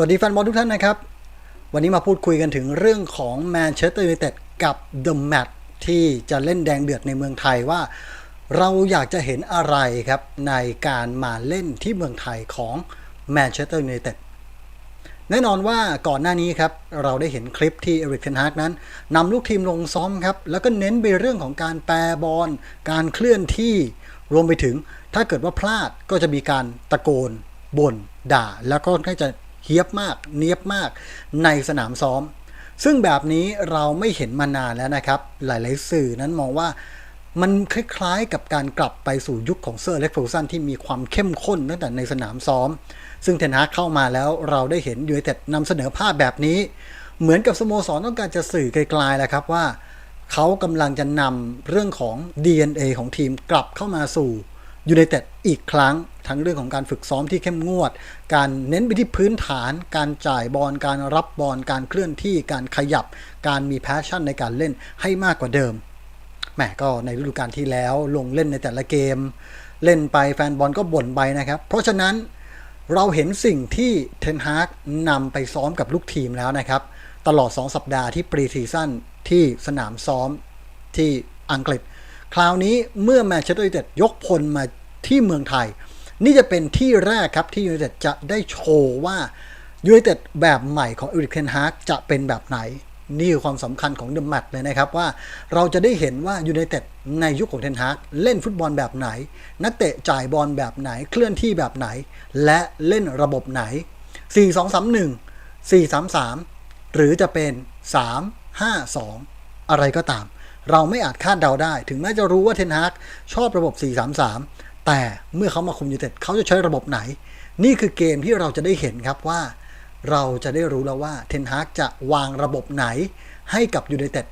สวัสดีแฟนบอลทุกท่านนะครับ วันนี้มาพูดคุยกันถึงเรื่องของแมนเชสเตอร์ยูไนเต็ดกับเดอะแมตที่จะเล่นแดงเดือดในเมืองไทยว่า เราอยากจะเห็นอะไรครับ ในการมาเล่นที่เมืองไทยของแมนเชสเตอร์ยูไนเต็ดแน่นอนว่าก่อนหน้านี้ครับ เราได้เห็นคลิปที่เอริกเทนฮากนั้นนำลูกทีมลงซ้อมครับ แล้วก็เน้นไปเรื่องของการแปรบอลการเคลื่อนที่รวมไปถึง ถ้าเกิดว่าพลาดก็จะมีการตะโกนบ่นด่า แล้วก็ค่อนข้าจะ เฮียบมาก เนียบมากในสนามซ้อม ซึ่งแบบนี้เราไม่เห็นมานานแล้วนะครับ หลาย ๆ สื่อนั้นมองว่ามันคล้ายๆกับการกลับไปสู่ยุคของเซอร์เล็กฟูซันที่มีความเข้มข้นตั้งแต่ในสนามซ้อม ซึ่งเทนฮากเข้ามาแล้วเราได้เห็นยูไนเต็ดนำเสนอภาพแบบนี้ เหมือนกับสโมสรต้องการจะสื่อไกลๆแหละครับว่า เขากำลังจะนำเรื่องของ DNA ของทีมกลับเข้ามาสู่ ยูไนเต็ดอีกครั้ง ทั้งเรื่องของการฝึกซ้อมที่เข้มงวด การเน้นไปที่พื้นฐาน การจ่ายบอลการรับบอลการเคลื่อนที่การขยับ การมีแพชชั่นในการเล่นให้มากกว่าเดิมแหมก็ในฤดูกาลที่แล้วลงเล่นในแต่ละเกม เล่นไปแฟนบอลก็บ่นไปนะครับ เพราะฉะนั้นเราเห็นสิ่งที่เทนฮากนำไปซ้อมกับลูกทีมแล้วนะครับ ตลอด 2 สัปดาห์ที่ปรีซีซั่นที่สนามซ้อมที่อังกฤษ คราวนี้เมื่อแมนเชสเตอร์ยูไนเต็ดยกพลมา ที่เมืองไทย นี่จะเป็นที่แรกครับที่ยูไนเต็ดจะได้โชว์ว่ายูไนเต็ดแบบใหม่ของเอริกเทนฮากจะเป็นแบบไหน นี่คือความสำคัญของเดอะแมตช์เลยนะครับว่าเราจะได้เห็นว่ายูไนเต็ดในยุคของเทนฮากเล่นฟุตบอลแบบไหน นักเตะจ่ายบอลแบบไหนเคลื่อนที่แบบไหน และเล่นระบบไหน 4-2-3-1 4-3-3 หรือจะเป็น 3-5-2 อะไรก็ตาม เราไม่อาจคาดเดาได้ ถึงแม้จะรู้ว่าเทนฮากชอบระบบ 4-3-3 แต่เมื่อเขามาคุมยูไนเต็ดเขาจะใช้ระบบไหน นี่คือเกมที่เราจะได้เห็นครับว่า เราจะได้รู้แล้วว่าเทนฮากจะวางระบบไหนให้กับยูไนเต็ด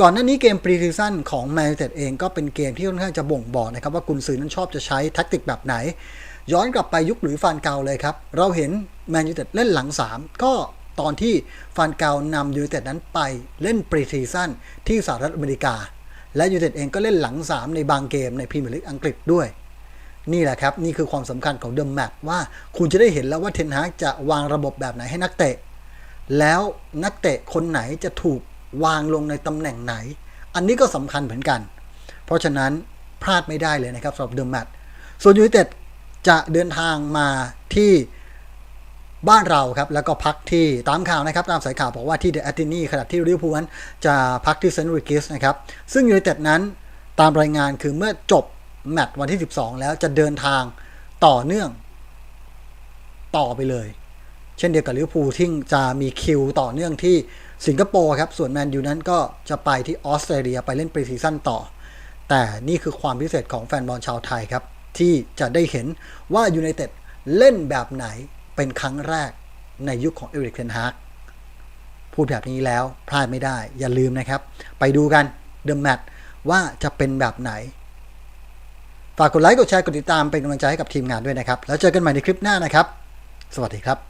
ก่อนหน้านี้เกมปรีซีซั่นของแมนยูเต็ดเองก็เป็นเกมที่ค่อนข้างจะบ่งบอกนะครับว่ากุนซือนั้นชอบจะใช้แท็กติกแบบไหน ย้อนกลับไปยุคหลุยส์ฟานเกาเลยครับ เราเห็นแมนยูเต็ดเล่นหลัง 3 ก็ตอนที่ฟานเกานำยูไนเต็ดนั้นไปเล่นปรีซีซั่นที่สหรัฐอเมริกา และยูไนเต็ดเองก็เล่นหลัง 3 ในบางเกมในพรีเมียร์ลีกอังกฤษด้วย นี่แหละครับ นี่คือความสำคัญของเดอะแมปว่าคุณจะได้เห็นแล้วว่าเทนฮากจะวางระบบแบบไหนให้นักเตะ แล้วนักเตะคนไหนจะถูกวางลงในตำแหน่งไหน อันนี้ก็สำคัญเหมือนกัน เพราะฉะนั้นพลาดไม่ได้เลยนะครับสำหรับเดอะแมตส่วนยูไนเต็ดจะเดินทางมาที่บ้านเราครับ แล้วก็พักที่ตามข่าวนะครับ ตามสายข่าวบอกว่าที่เดอะแอตตินีขณะที่ริวพูลนั้นจะพักที่เซนต์ริกิสนะครับ ซึ่งยูไนเต็ดนั้นตามรายงานคือเมื่อจบ แมตช์วันที่ 12 แล้วจะเดินทางต่อเนื่อง ต่อไปเลย เช่นเดียวกับลิเวอร์พูลที่จะมีคิวต่อเนื่องที่สิงคโปร์ครับ ส่วนแมนยูนั้นก็จะไปที่ออสเตรเลียไปเล่นปรีซีซั่นต่อ แต่นี่คือความพิเศษของแฟนบอลชาวไทยครับ ที่จะได้เห็นว่ายูไนเต็ดเล่นแบบไหนเป็นครั้งแรกในยุคของเอริกเทนฮากพูดแบบนี้แล้วพลาดไม่ได้อย่าลืมนะครับ ไปดูกันเดอะแมตช์ว่าจะเป็นแบบไหน ฝากกดไลค์กดแชร์กดติดตามเป็นกำลังใจให้กับทีมงานด้วยนะครับ แล้วเจอกันใหม่ในคลิปหน้านะครับ สวัสดีครับ